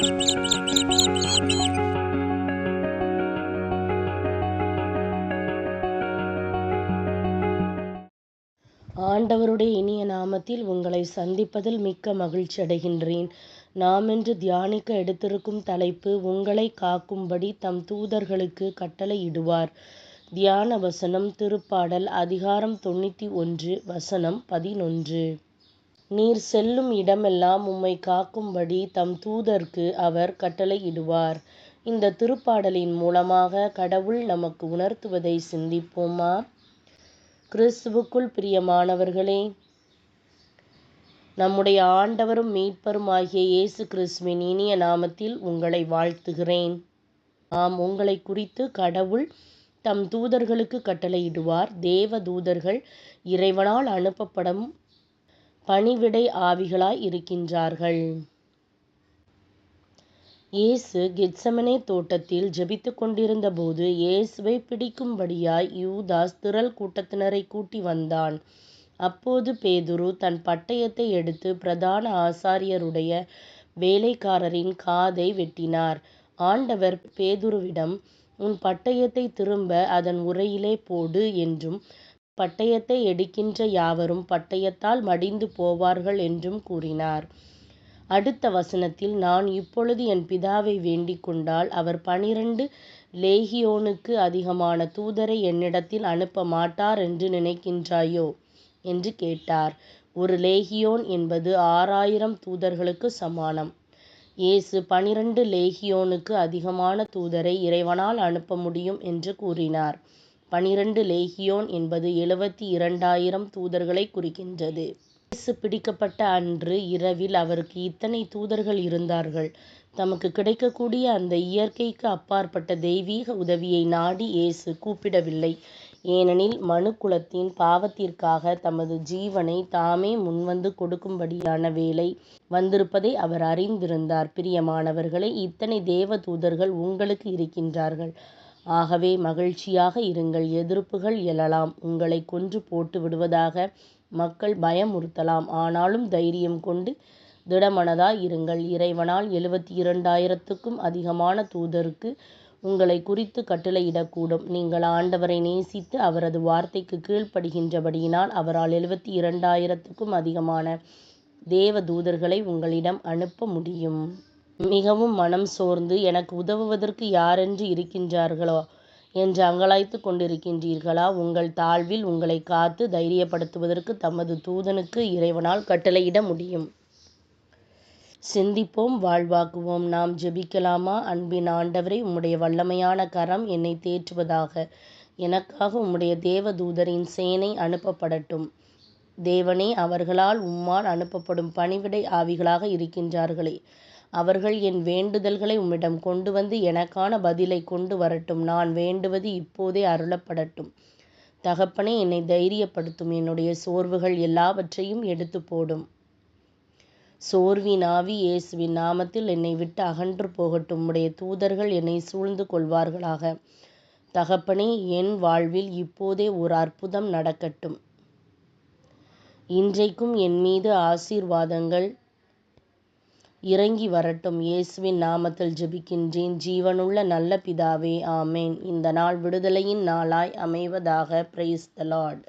ஆண்டவருடைய இனிய நாமத்தில் உங்களை சந்திப்பதில் மிக்க மகிழ்ச்சி அடைகின்றேன். நாம் இன்று தியானிக்க எடுத்திருக்கும் தலைப்பு உங்களை காக்கும்படி தம் தூதர்களுக்கு கட்டளையிடுவார் தியான வசனம் திருப்பாடல் அதிகாரம் தொண்ணூற்றி ஒன்று வசனம் பதினொன்று. நீர் செல்லும் இடமெல்லாம் உம்மை காக்கும்படி தம் தூதர்க்கு அவர் கட்டளையிடுவார். இந்த திருப்பாடலின் மூலமாக கடவுள் நமக்கு உணர்த்துவதை சிந்திப்போமா? கிறிஸ்துவுக்குள் பிரியமானவர்களே நம்முடைய ஆண்டவரும் மீட்பருமாகிய இயேசு கிறிஸ்துவின் இனிய நாமத்தில் உங்களை வாழ்த்துகிறேன். ஆம் உங்களை குறித்து கடவுள் தம் தூதர்களுக்கு கட்டளையிடுவார். தேவ தூதர்கள் இறைவனால் அனுப்பப்படும் பணிவிடை ஆவிகளாய் இருக்கின்றார்கள். இயேசு கெட்சமனே தோட்டத்தில் ஜெபித்துக் கொண்டிருந்த போது இயேசுவை பிடிக்கும்படியாய் யூதாஸ் திரள் கூட்டத்தினரை கூட்டி வந்தான். அப்போது பேதுரு தன் பட்டயத்தை எடுத்து பிரதான ஆசாரியருடைய வேலைக்காரரின் காதை வெட்டினார். ஆண்டவர் பேதுருவிடம் உன் பட்டயத்தை திரும்ப அதன் உரையிலே போடு என்றும் பட்டயத்தை எடுக்கின்ற யாவரும் பட்டயத்தால் மடிந்து போவார்கள் என்றும் கூறினார். அடுத்த வசனத்தில் நான் இப்பொழுது என் பிதாவை வேண்டிக் கொண்டால் அவர் பனிரண்டு லேகியோனுக்கு அதிகமான தூதரை என்னிடத்தில் அனுப்ப மாட்டார் என்று நினைக்கின்றாயோ? என்று கேட்டார். ஒரு லேகியோன் என்பது ஆறாயிரம் தூதர்களுக்கு சமானம். இயேசு பனிரெண்டு லேகியோனுக்கு அதிகமான தூதரை இறைவனால் அனுப்ப முடியும் என்று கூறினார். பனிரண்டு லேகியோன் என்பது எழுபத்தி இரண்டாயிரம் தூதர்களை குறிக்கின்றது. இயேசு பிடிக்கப்பட்ட அன்று இரவில் அவருக்கு இத்தனை தூதர்கள் இருந்தார்கள். தமக்கு கிடைக்கக்கூடிய அந்த இயற்கைக்கு அப்பாற்பட்ட தெய்வீக உதவியை நாடி இயேசு கூப்பிடவில்லை. ஏனெனில் மனு குலத்தின் பாவத்திற்காக தமது ஜீவனை தாமே முன்வந்து கொடுக்கும்படியான வேலை வந்திருப்பதை அவர் அறிந்திருந்தார். பிரியமானவர்களே இத்தனை தேவ தூதர்கள் உங்களுக்கு இருக்கின்றார்கள். ஆகவே மகிழ்ச்சியாக இருங்கள் எதிர்ப்புகள் எழலாம் உங்களை கொன்று போட்டு விடுவதாக மக்கள் பயமுறுத்தலாம். ஆனாலும் தைரியம் கொண்டு திடமனதாய் இருங்கள். இறைவனால் எழுபத்தி இரண்டாயிரத்துக்கும் அதிகமான தூதருக்கு உங்களை குறித்து கட்டளையிடக்கூடும். நீங்கள் ஆண்டவரை நேசித்து அவரது வார்த்தைக்கு கீழ்ப்படுகின்றபடியினால் அவரால் எழுபத்தி இரண்டாயிரத்துக்கும் அதிகமான தேவ தூதர்களை உங்களிடம் அனுப்ப முடியும். மிகவும் மனம் சோர்ந்து எனக்கு உதவுவதற்கு யாரென்று இருக்கின்றார்களோ என்று அங்கலாய்த்து கொண்டிருக்கின்றீர்களா? உங்கள் தாழ்வில் உங்களை காத்து தைரியப்படுத்துவதற்கு தமது தூதனுக்கு இறைவனால் கட்டளையிட முடியும். சிந்திப்போம் வாழ்வாக்குவோம். நாம் ஜெபிக்கலாமா? அன்பின் ஆண்டவரை உம்முடைய வல்லமையான கரம் என்னை தேற்றுவதாக. எனக்காக உம்முடைய தேவ தூதரின் சேனை அனுப்பப்படட்டும். தேவனே அவர்களால் உம்மால் அனுப்பப்படும் பணிவிடை ஆவிகளாக இருக்கின்றார்களே. அவர்கள் என் வேண்டுதல்களை உம்மிடம் கொண்டு வந்து எனக்கான பதிலை கொண்டு வரட்டும். நான் வேண்டுவது இப்போதே அருளப்படட்டும். தகப்பனே என்னை தைரியப்படுத்தும். என்னுடைய சோர்வுகள் எல்லாவற்றையும் எடுத்து போடும். சோர்வின் ஆவி இயேசுவின் நாமத்தில் என்னை விட்டு அகன்று போகட்டும். உடைய தூதர்கள் என்னை சூழ்ந்து கொள்வார்களாக. தகப்பனே என் வாழ்வில் இப்போதே ஒரு அற்புதம் நடக்கட்டும். இன்றைக்கும் என் மீது ஆசீர்வாதங்கள் இறங்கி வரட்டும். இயேசுவின் நாமத்தில் ஜெபிக்கின்றேன். ஜீவனுள்ள நல்ல பிதாவே ஆமேன். இந்த நாள் விடுதலையின் நாளாய் அமைவதாக பிரைஸ் த லார்ட்